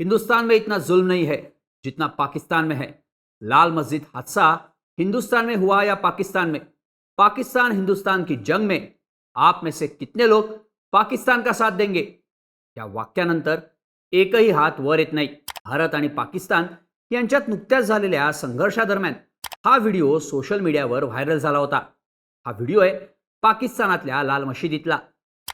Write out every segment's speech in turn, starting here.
हिंदुस्तान में इतना जुल्म नहीं है जितना पाकिस्तान में है। लाल मस्जिद हादसा हिंदुस्तान में हुआ या पाकिस्तान में? पाकिस्तान हिंदुस्तान की जंग में आप में से कितने लोग पाकिस्तान का साथ देंगे? या वाक्यानंतर एकही हात वर येत नाही? भारत आणि पाकिस्तान यांच्यात नुकत्याच झालेल्या संघर्षादरम्यान हा व्हिडिओ सोशल मीडियावर व्हायरल झाला होता. हा व्हिडिओ आहे पाकिस्तानातल्या लाल मशिदीतला.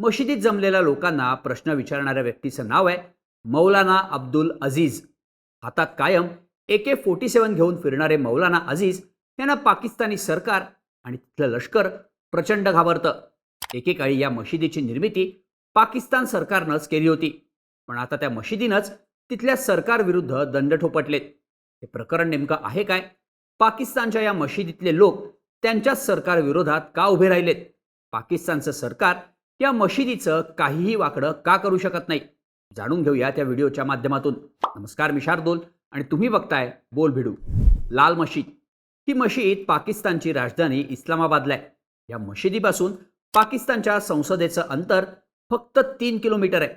मशिदीत जमलेल्या लोकांना प्रश्न विचारणाऱ्या व्यक्तीचं नाव आहे मौलाना अब्दुल अजीज. हातात कायम ए के फोर्टी सेवन घेऊन फिरणारे मौलाना अजीज यांना पाकिस्तानी सरकार आणि तिथलं लष्कर प्रचंड घाबरतं. एकेकाळी या मशिदीची निर्मिती पाकिस्तान सरकारनंच केली होती. पण आता त्या मशिदीनंच तिथल्या सरकारविरुद्ध दंड ठोपटलेत. हे प्रकरण नेमकं आहे काय? पाकिस्तानच्या या मशिदीतले लोक त्यांच्याच सरकारविरोधात का उभे राहिलेत? पाकिस्तानचं सरकार या मशिदीचं काहीही वाकडं का करू शकत नाही? जाणून घेऊया त्या व्हिडिओच्या माध्यमातून. नमस्कार मी शार्दोल आणि तुम्ही बघताय बोल भिडू. लाल मशीद. ही मशीद पाकिस्तानची राजधानी इस्लामाबादला आहे. या मशिदीपासून पाकिस्तानच्या संसदेचं अंतर फक्त तीन किलोमीटर आहे.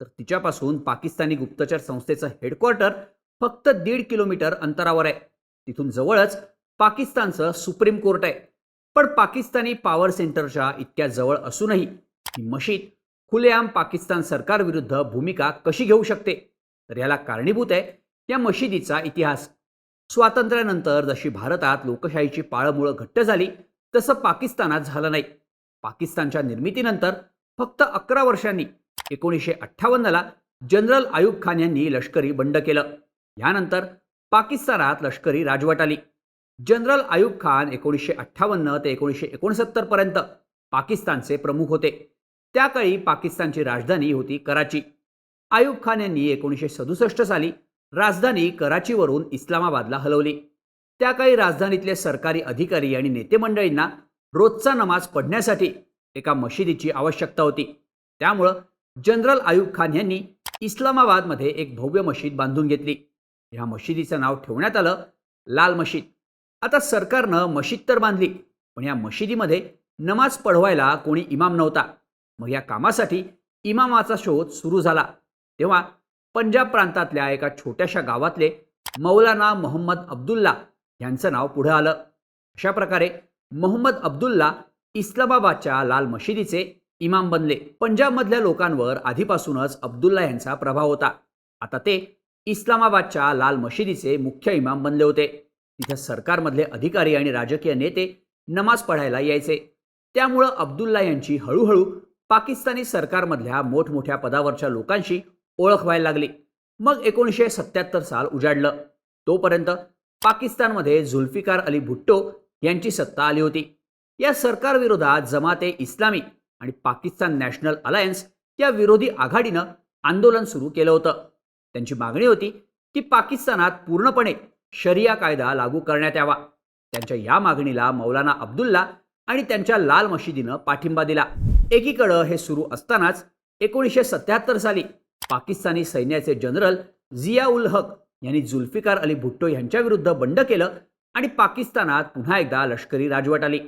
तर तिच्यापासून पाकिस्तानी गुप्तचर संस्थेचं हेडक्वार्टर फक्त दीड किलोमीटर अंतरावर आहे. तिथून जवळच पाकिस्तानचं सुप्रीम कोर्ट आहे. पण पाकिस्तानी पॉवर सेंटरच्या इतक्या जवळ असूनही ही मशीद खुलेआम पाकिस्तान सरकारविरुद्ध भूमिका कशी घेऊ शकते? तर याला कारणीभूत आहे या मशिदीचा इतिहास. स्वातंत्र्यानंतर जशी भारतात लोकशाहीची पाळमुळं घट्ट झाली तसं पाकिस्तानात झालं नाही. पाकिस्तानच्या निर्मितीनंतर फक्त अकरा वर्षांनी एकोणीसशे अठ्ठावन्नला जनरल आयुब खान यांनी लष्करी बंड केलं. यानंतर पाकिस्तानात लष्करी राजवट आली. जनरल आयुब खान एकोणीसशे अठ्ठावन्न ते एकोणीसशे एकोणसत्तर पर्यंत पाकिस्तानचे प्रमुख होते. त्या काळी पाकिस्तानची राजधानी होती कराची. आयुब खान यांनी एकोणीसशे सदुसष्ट साली राजधानी कराचीवरून इस्लामाबादला हलवली. त्या काळी राजधानीतले सरकारी अधिकारी आणि नेते मंडळींना रोजचा नमाज पढण्यासाठी एका मशिदीची आवश्यकता होती. त्यामुळं जनरल आयुब खान यांनी इस्लामाबादमध्ये एक भव्य मशीद बांधून घेतली. ह्या मशिदीचं नाव ठेवण्यात आलं लाल मशीद. आता सरकारनं मशीद तर बांधली पण या मशिदीमध्ये नमाज पढवायला कोणी इमाम नव्हता. मग या कामासाठी इमामाचा शोध सुरू झाला. तेव्हा पंजाब प्रांतातल्या एका छोट्याशा गावातले मौलाना मोहम्मद अब्दुल्ला यांचं नाव पुढं आलं. अशा प्रकारे मोहम्मद अब्दुल्ला इस्लामाबादच्या लाल मशिदीचे इमाम बनले. पंजाबमधल्या लोकांवर आधीपासूनच अब्दुल्ला यांचा प्रभाव होता. आता ते इस्लामाबादच्या लाल मशिदीचे मुख्य इमाम बनले होते. तिथे सरकारमधले अधिकारी आणि राजकीय नेते नमाज पढायला यायचे. त्यामुळं अब्दुल्ला यांची हळूहळू पाकिस्तानी सरकारमधल्या मोठमोठ्या पदावरच्या लोकांशी ओळख व्हायला लागली. मग एकोणीसशे सत्याहत्तर साल उजाडलं. तोपर्यंत पाकिस्तानमध्ये झुल्फिकार अली भुट्टो यांची सत्ता आली होती. या सरकारविरोधात जमाते इस्लामी आणि पाकिस्तान नॅशनल अलायन्स या विरोधी आघाडीनं आंदोलन सुरू केलं होतं. त्यांची मागणी होती की पाकिस्तानात पूर्णपणे शरिया कायदा लागू करण्यात यावा. त्यांच्या या मागणीला मौलाना अब्दुल्ला आणि त्यांच्या लाल मशिदीनं पाठिंबा दिला. एकीकडं हे सुरू असतानाच एकोणीसशे सत्याहत्तर साली पाकिस्तानी सैन्याचे जनरल झिया उल हक यांनी जुल्फिकार अली भुट्टो यांच्याविरुद्ध बंड केलं आणि पाकिस्तानात पुन्हा एकदा लष्करी राजवट आली.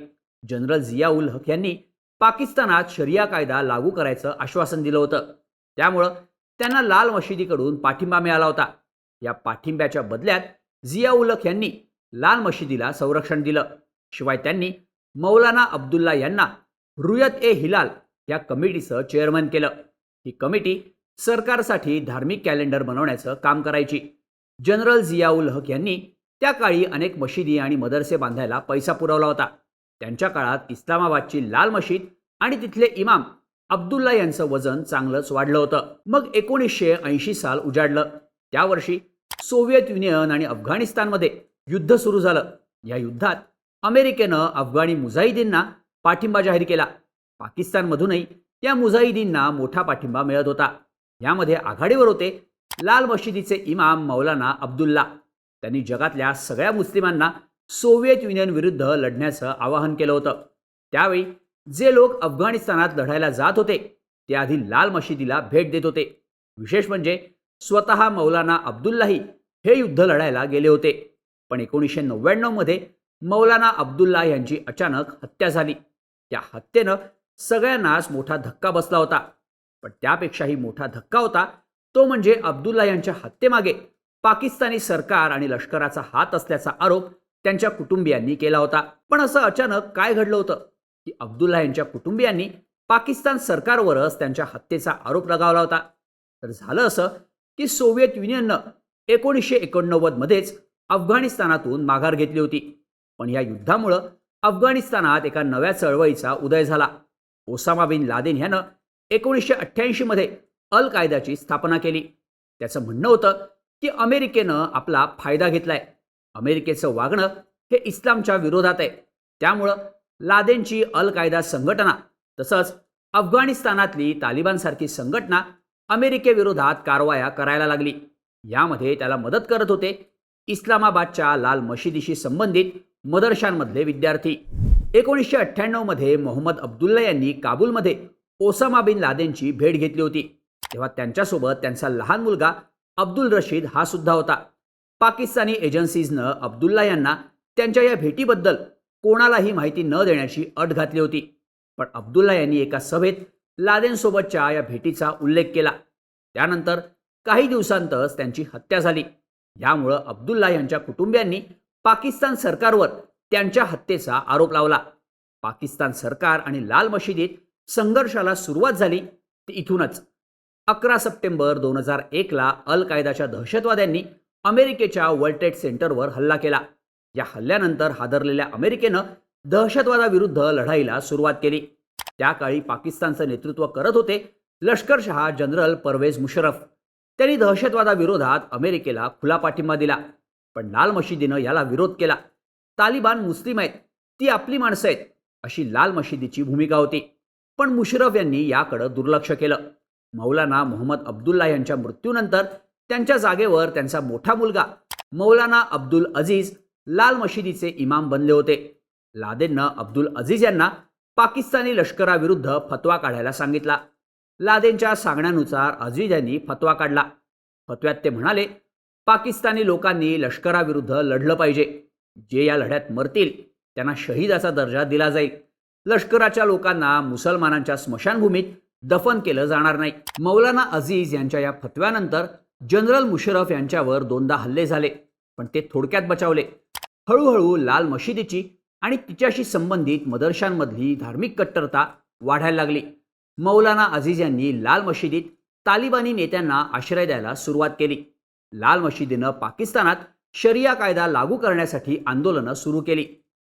जनरल झिया उल हक यांनी पाकिस्तानात शरिया कायदा लागू करायचं आश्वासन दिलं होतं. त्यामुळं त्यांना लाल मशिदीकडून पाठिंबा मिळाला होता. या पाठिंब्याच्या बदल्यात झिया उल हक यांनी लाल मशिदीला संरक्षण दिलं. शिवाय त्यांनी मौलाना अब्दुल्ला यांना रुयत ए हिलाल या कमिटीचं चेअरमन केलं. ही कमिटी सरकारसाठी धार्मिक कॅलेंडर बनवण्याचं काम करायची. जनरल जियाउल हक यांनी त्या काळी अनेक मशिदी आणि मदरसे बांधायला पैसा पुरवला होता. त्यांच्या काळात इस्लामाबादची लाल मशीद आणि तिथले इमाम अब्दुल्ला यांचं वजन चांगलंच वाढलं होतं. मग एकोणीसशे ऐंशी साल उजाडलं. त्या वर्षी सोव्हिएत युनियन आणि अफगाणिस्तानमध्ये युद्ध सुरू झालं. या युद्धात अमेरिकेनं अफगाणी मुजाहिदींना पाठिंबा जाहीर केला. पाकिस्तानमधूनही या मुजाहिदींना मोठा पाठिंबा मिळत होता. यामध्ये आघाडीवर होते लाल मशिदीचे इमाम मौलाना अब्दुल्ला. त्यांनी जगातल्या सगळ्या मुस्लिमांना सोव्हिएत युनियन विरुद्ध लढण्याचं आवाहन केलं होतं. त्यावेळी जे लोक अफगाणिस्तानात लढायला जात होते ते आधी लाल मशिदीला भेट देत होते. विशेष म्हणजे स्वतः मौलाना अब्दुल्लाही हे युद्ध लढायला गेले होते. पण एकोणीसशे नव्याण्णवमध्ये मौलाना अब्दुल्ला यांची अचानक हत्या झाली. त्या हत्येनं सगळ्यांनाच मोठा धक्का बसला होता. पण त्यापेक्षाही मोठा धक्का होता तो म्हणजे अब्दुल्ला यांच्या हत्येमागे पाकिस्तानी सरकार आणि लष्कराचा हात असल्याचा आरोप त्यांच्या कुटुंबियांनी केला होता. पण असं अचानक काय घडलं होतं? की अब्दुल्ला यांच्या कुटुंबियांनी पाकिस्तान सरकारवरच त्यांच्या हत्येचा आरोप लगावला होता. तर झालं असं की सोव्हिएत युनियननं एकोणीसशे एकोणनव्वदमध्येच अफगाणिस्तानातून माघार घेतली होती. पण या युद्धामुळं अफगाणिस्तानात एका नव्या चळवळीचा उदय झाला. ओसामा बिन लादेन ह्यानं एकोणीसशे अठ्ठ्याऐंशीमध्ये अल कायदाची स्थापना केली. त्याचं म्हणणं होतं की अमेरिकेनं आपला फायदा घेतलाय. अमेरिकेचं वागणं हे इस्लामच्या विरोधात आहे. त्यामुळं लादेनची अल कायदा संघटना तसंच अफगाणिस्तानातली तालिबानसारखी संघटना अमेरिकेविरोधात कारवाया करायला लागली. यामध्ये त्याला मदत करत होते इस्लामाबादच्या लाल मशिदीशी संबंधित मदरशांमधले विद्यार्थी. एकोणीसशे अठ्ठ्याण्णवमध्ये मोहम्मद अब्दुल्ला यांनी काबूलमध्ये ओसामा बिन लादेनची भेट घेतली होती. तेव्हा त्यांच्यासोबत त्यांचा लहान मुलगा अब्दुल रशीद हा सुद्धा होता. पाकिस्तानी एजन्सीजनं अब्दुल्ला यांना त्यांच्या या भेटीबद्दल कोणालाही माहिती न देण्याची अट घातली होती. पण अब्दुल्ला यांनी एका सभेत लादेनसोबतच्या या भेटीचा उल्लेख केला. त्यानंतर काही दिवसांतच त्यांची हत्या झाली. यामुळं अब्दुल्ला यांच्या कुटुंबियांनी पाकिस्तान सरकारवर त्यांच्या हत्येचा आरोप लावला. पाकिस्तान सरकार आणि लाल मशिदीत संघर्षाला सुरुवात झाली. ती इथूनच अकरा सप्टेंबर दोन हजार एकला अल कायदाच्या दहशतवाद्यांनी अमेरिकेच्या वर्ल्ड ट्रेड सेंटरवर हल्ला केला. या हल्ल्यानंतर हादरलेल्या अमेरिकेनं दहशतवादाविरुद्ध लढाईला सुरुवात केली. त्या काळी पाकिस्तानचं नेतृत्व करत होते लष्करशहा जनरल परवेज मुशरफ. त्यांनी दहशतवादाविरोधात अमेरिकेला खुला पाठिंबा दिला. पण लाल मशिदीनं याला विरोध केला. तालिबान मुस्लिम आहेत ती आपली माणसं आहेत अशी लाल मशिदीची भूमिका होती. पण मुशरफ यांनी याकडं दुर्लक्ष केलं. मौलाना मोहम्मद अब्दुल्ला यांच्या मृत्यूनंतर त्यांच्या जागेवर त्यांचा मोठा मुलगा मौलाना अब्दुल अजीज लाल मशिदीचे इमाम बनले होते. लादेननं अब्दुल अजीज यांना पाकिस्तानी लष्कराविरुद्ध फतवा काढायला सांगितला. लादेनच्या सांगण्यानुसार अजीज यांनी फतवा काढला. फतव्यात ते म्हणाले पाकिस्तानी लोकांनी लष्कराविरुद्ध लढलं पाहिजे. जे या लढ्यात मरतील त्यांना शहीदाचा दर्जा दिला जाईल. लष्कराच्या लोकांना मुसलमानांच्या स्मशानभूमीत दफन केलं जाणार नाही. मौलाना अजीज यांच्या या फतव्यानंतर जनरल मुशरफ यांच्यावर दोनदा हल्ले झाले पण ते थोडक्यात बचावले. हळूहळू लाल मशिदीची आणि तिच्याशी संबंधित मदरशांमधली धार्मिक कट्टरता वाढायला लागली. मौलाना अजीज यांनी लाल मशिदीत तालिबानी नेत्यांना आश्रय द्यायला सुरुवात केली. लाल मशिदीनं पाकिस्तानात शरिया कायदा लागू करण्यासाठी आंदोलनं सुरू केली.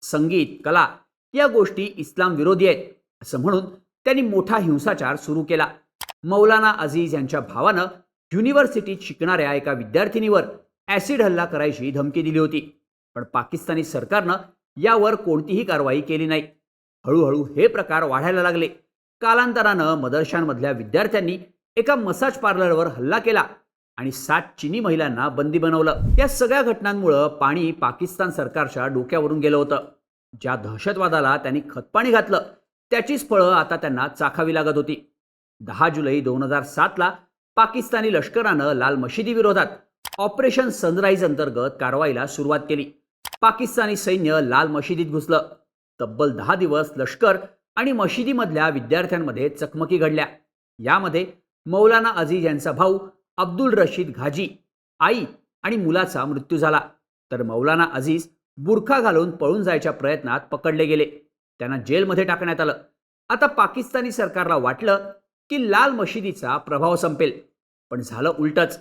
संगीत कला या गोष्टी इस्लाम विरोधी आहेत असं म्हणून त्यांनी मोठा हिंसाचार सुरू केला. मौलाना अजीज यांच्या भावानं युनिव्हर्सिटीत शिकणाऱ्या एका विद्यार्थिनीवर ॲसिड हल्ला करायची धमकी दिली होती. पण पाकिस्तानी सरकारनं यावर कोणतीही कारवाई केली नाही. हळूहळू हे प्रकार वाढायला लागले. कालांतरानं मदरशांमधल्या विद्यार्थ्यांनी एका मसाज पार्लरवर हल्ला केला. आणि सात चिनी महिलांना बंदी बनवलं. या सगळ्या घटनांमुळं पाणी पाकिस्तान सरकारच्या डोक्यावरून गेलं होतं. ज्या दहशतवादाला त्यांनी खतपाणी घातलं त्याचीच फळं आता त्यांना चाखावी लागत होती. दहा जुलै दोन हजार सातला पाकिस्तानी लष्करानं लाल मशिदी विरोधात ऑपरेशन सनराईज अंतर्गत कारवाईला सुरुवात केली. पाकिस्तानी सैन्य लाल मशिदीत घुसलं. तब्बल दहा दिवस लष्कर आणि मशिदीमधल्या विद्यार्थ्यांमध्ये चकमकी घडल्या. यामध्ये मौलाना अजीज यांचा भाऊ अब्दुल रशीद घाजी आई आणि मुलाचा मृत्यू झाला. तर मौलाना अजीज बुरखा घालून पळून जायच्या प्रयत्नात पकडले गेले. त्यांना जेलमध्ये टाकण्यात आलं. आता पाकिस्तानी सरकारला वाटलं की लाल मशिदीचा प्रभाव संपेल. पण झालं उलटच.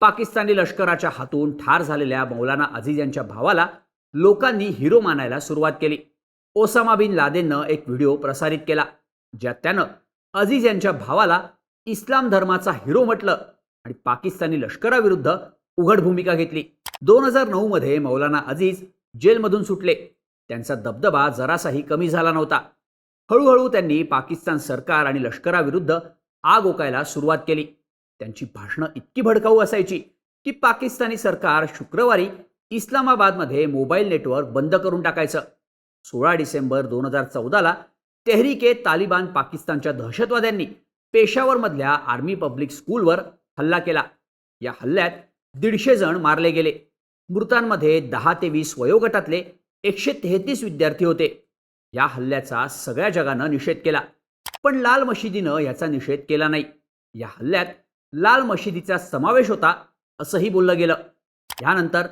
पाकिस्तानी लष्कराच्या हातून ठार झालेल्या मौलाना अजीज यांच्या भावाला लोकांनी हिरो मानायला सुरुवात केली. ओसामा बिन लादेननं एक व्हिडिओ प्रसारित केला ज्यात त्यानं अजीज यांच्या भावाला इस्लाम धर्माचा हिरो म्हटलं. आणि पाकिस्तानी लष्कराविरुद्ध उघड भूमिका घेतली. दोन हजार नऊ मध्ये मौलाना अजीज जेलमधून सुटले. त्यांचा दबदबा जरासाही कमी झाला नव्हता. हळूहळू त्यांनी पाकिस्तान सरकार आणि लष्कराविरुद्ध आग ओकायला सुरुवात केली. त्यांची भाषणं इतकी भडकाऊ असायची की पाकिस्तानी सरकार शुक्रवारी इस्लामाबादमध्ये मोबाईल नेटवर्क बंद करून टाकायचं. सोळा डिसेंबर दोन हजार चौदाला तेहरीके तालिबान पाकिस्तानच्या दहशतवाद्यांनी पेशावरमधल्या आर्मी पब्लिक स्कूलवर हल्ला केला. या हल्ल्यात दीडशे जण मारले गेले. मृतांमध्ये दहा ते वीस वयोगटातले एकशे तेहतीस विद्यार्थी होते. या हल्ल्याचा सगळ्या जगानं निषेध केला. पण लाल मशिदीनं याचा निषेध केला नाही. या हल्ल्यात लाल मशिदीचा समावेश होता असंही बोललं गेलं. यानंतर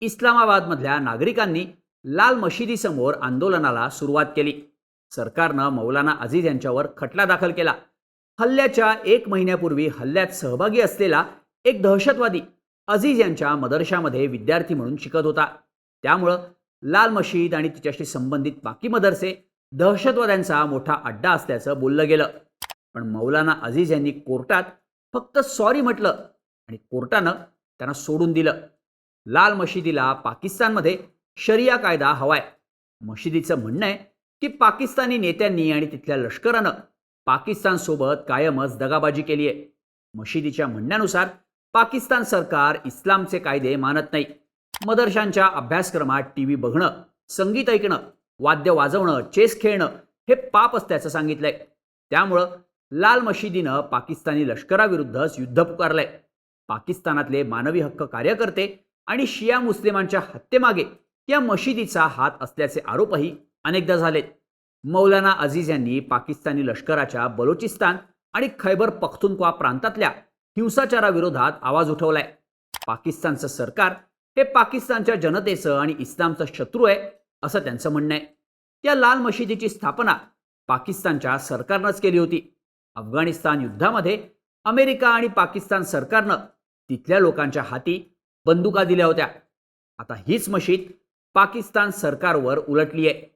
इस्लामाबादमधल्या नागरिकांनी लाल मशिदीसमोर आंदोलनाला सुरुवात केली. सरकारनं मौलाना अजीज यांच्यावर खटला दाखल केला. हल्ल्याच्या एक महिन्यापूर्वी हल्ल्यात सहभागी असलेला एक दहशतवादी अजीज यांच्या मदरशामध्ये विद्यार्थी म्हणून शिकत होता. त्यामुळं लाल मशीद आणि तिच्याशी संबंधित बाकी मदरसे दहशतवाद्यांचा मोठा अड्डा असल्याचं बोललं गेलं. पण मौलाना अजीज यांनी कोर्टात फक्त सॉरी म्हटलं आणि कोर्टानं त्यांना सोडून दिलं. लाल मशिदीला पाकिस्तानमध्ये शरिया कायदा हवाय. मशिदीचं म्हणणं आहे की पाकिस्तानी नेत्यांनी आणि तिथल्या लष्करानं पाकिस्तानसोबत कायमच दगाबाजी केली आहे मशिदीच्या म्हणण्यानुसार पाकिस्तान सरकार इस्लामचे कायदे मानत नाही. मदरशांच्या अभ्यासक्रमात टी व्ही बघणं संगीत ऐकणं वाद्य वाजवणं चेस खेळणं हे पाप असल्याचं सांगितलंय. त्यामुळं लाल मशिदीनं पाकिस्तानी लष्कराविरुद्धच युद्ध पुकारलंय. पाकिस्तानातले मानवी हक्क कार्यकर्ते आणि शिया मुस्लिमांच्या हत्येमागे या मशिदीचा हात असल्याचे आरोपही अनेकदा झालेत. मौलाना अजीज यांनी पाकिस्तानी लष्कराच्या बलोचिस्तान आणि खैबर पख्तुनख्वा प्रांतातल्या हिंसाचाराविरोधात आवाज उठवलाय. पाकिस्तानचं सरकार हे पाकिस्तानच्या जनतेचं आणि इस्लामचं शत्रू आहे असं त्यांचं म्हणणं आहे. या लाल मशिदीची स्थापना पाकिस्तानच्या सरकारनंच केली होती. अफगाणिस्तान युद्धामध्ये अमेरिका आणि पाकिस्तान सरकारनं तिथल्या लोकांच्या हाती बंदुका दिल्या होत्या. आता हीच मशीद पाकिस्तान सरकारवर उलटली आहे